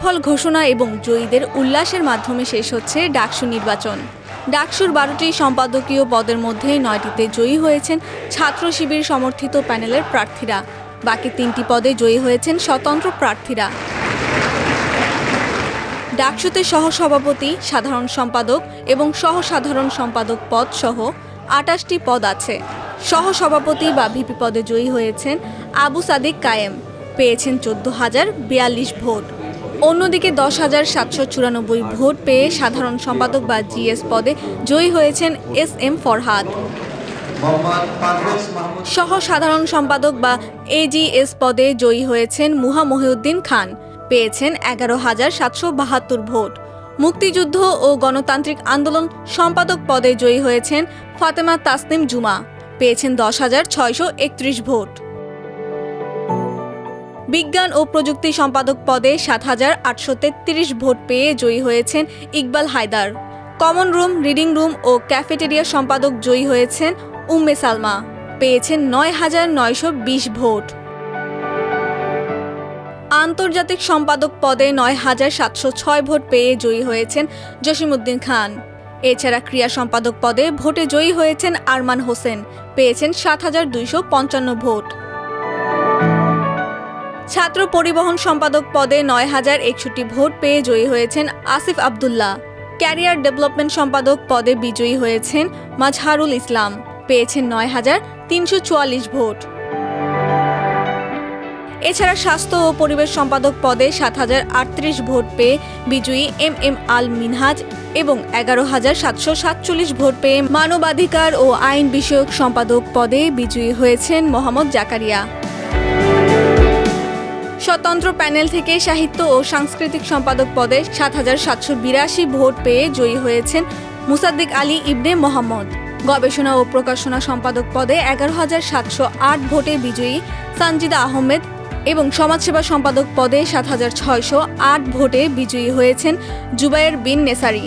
ফলাফল ঘোষণা এবং জয়ীদের উল্লাসের মাধ্যমে শেষ হচ্ছে ডাকসু নির্বাচন। ডাকসুর বারোটি সম্পাদকীয় পদের মধ্যে নয়টিতে জয়ী হয়েছেন ছাত্র শিবির সমর্থিত প্যানেলের প্রার্থীরা। বাকি তিনটি পদে জয়ী হয়েছেন স্বতন্ত্র প্রার্থীরা। ডাকসুতে সহসভাপতি, সাধারণ সম্পাদক এবং সহসাধারণ সম্পাদক পদ সহ আটাশটি পদ আছে। সহসভাপতি বা ভিপি পদে জয়ী হয়েছেন আবু সাদিক কায়েম। পেয়েছেন চোদ্দ হাজার বিয়াল্লিশ ভোট। অন্যদিকে দশ হাজার সাতশো চুরানব্বই ভোট পেয়ে সাধারণ সম্পাদক বা জিএস পদে জয়ী হয়েছেন এস এম ফরহাদ। সহ সাধারণ সম্পাদক বা এজিএস পদে জয়ী হয়েছেন মুহা মহিউদ্দিন খান। পেয়েছেন এগারো হাজার সাতশো বাহাত্তর ভোট। মুক্তিযুদ্ধ ও গণতান্ত্রিক আন্দোলন সম্পাদক পদে জয়ী হয়েছেন ফাতেমা তাসনিম জুমা। পেয়েছেন দশ হাজার ছয়শো একত্রিশ ভোট। বিজ্ঞান ও প্রযুক্তি সম্পাদক পদে সাত হাজার আটশো তেত্রিশ ভোট পেয়ে জয়ী হয়েছেন Iqbal Haider. Common room, reading room ও ক্যাফেটেরিয়া সম্পাদক জয়ী হয়েছেন উম্মে সালমা। পেয়েছেন নয় হাজার নয়শো বিশ ভোট। আন্তর্জাতিক সম্পাদক পদে নয় হাজার সাতশো ছয় ভোট পেয়ে জয়ী হয়েছেন জসিমউদ্দিন খান। এছাড়া ক্রিয়া সম্পাদক পদে ভোটে জয়ী হয়েছেন আরমান হোসেন। পেয়েছেন সাত হাজার দুইশো পঞ্চান্ন ভোট। ছাত্র পরিবহন সম্পাদক পদে নয় হাজার একষট্টি ভোট পেয়ে জয়ী হয়েছেন আসিফ আবদুল্লাহ। ক্যারিয়ার ডেভেলপমেন্ট সম্পাদক পদে বিজয়ী হয়েছেন মাজহারুল ইসলাম। পেয়েছেন নয় হাজার তিনশো চুয়াল্লিশ ভোট। এছাড়া স্বাস্থ্য ও পরিবেশ সম্পাদক পদে সাত হাজার আটত্রিশ ভোট পেয়ে বিজয়ী এম এম আল মিনহাজ এবং এগারো হাজার সাতশো সাতচল্লিশ ভোট পেয়ে মানবাধিকার ও আইন বিষয়ক সম্পাদক পদে বিজয়ী হয়েছেন মোহাম্মদ জাকারিয়া। স্বতন্ত্র প্যানেল থেকে সাহিত্য ও সাংস্কৃতিক সম্পাদক পদে সাত হাজার সাতশো বিরাশি ভোট পেয়ে জয়ী হয়েছেন মুসাদ্দিক আলী ইবনে মোহাম্মদ। গবেষণা ও প্রকাশনা সম্পাদক পদে এগারো হাজার সাতশো আট ভোটে বিজয়ী সানজিদা আহমেদ এবং সমাজসেবা সম্পাদক পদে সাত হাজার ছয়শো আট ভোটে বিজয়ী হয়েছেন জুবায়ের বিন নেসারি।